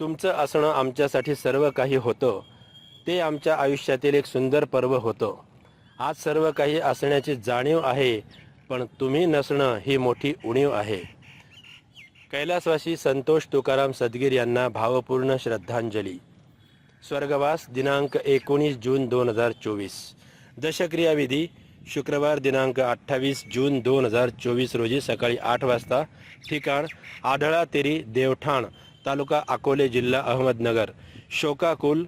तुमचं असणं आमच्यासाठी सर्व काही होतं. ते आमच्या आयुष्यातील एक सुंदर पर्व होतं. आज सर्व काही असण्याची जाणीव आहे पण तुम्ही नसणं ही मोठी उणीव आहे. कैलासवासी संतोष तुकाराम सदगीर यांना भावपूर्ण श्रद्धांजली. स्वर्गवास दिनांक एकोणीस जून दोन हजार चोवीस. दशक्रियाविधी शुक्रवार दिनांक अठ्ठावीस जून दोन हजार चोवीस रोजी सकाळी आठ वाजता ठिकाण आढळा तेरी देवठाण तालुका अकोले जिल्हा अहमदनगर. शोकाकुल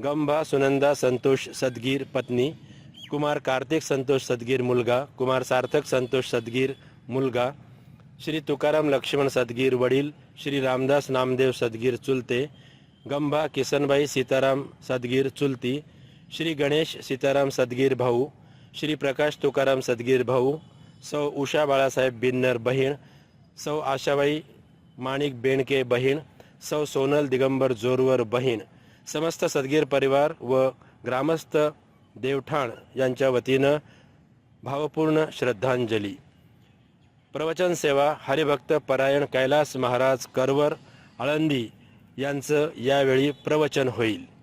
गंभा सुनंदा संतोष सदगीर पत्नी कुमार कार्तिक संतोष सदगीर मुलगा कुमार सार्थक संतोष सदगीर मुलगा श्री तुकाराम लक्ष्मण सदगीर वडील श्री रामदास नामदेव सदगीर चुलते गंभा किसनबाई सीताराम सदगीर चुलती श्री गणेश सीताराम सदगीर भाऊ श्री प्रकाश तुकाराम सदगीर भाऊ सौ उषा बाळासाहेब बिन्नर बहीण सौ आशाबाई माणिक बेणके बहीण सौ सोनल दिगंबर जोरवर बहीण समस्त सदगीर परिवार व ग्रामस्थ देवठाण यांच्या वतीनं भावपूर्ण श्रद्धांजली. प्रवचन सेवा हरिभक्त परायण कैलास महाराज करवर आळंदी यांचं यावेळी प्रवचन होईल.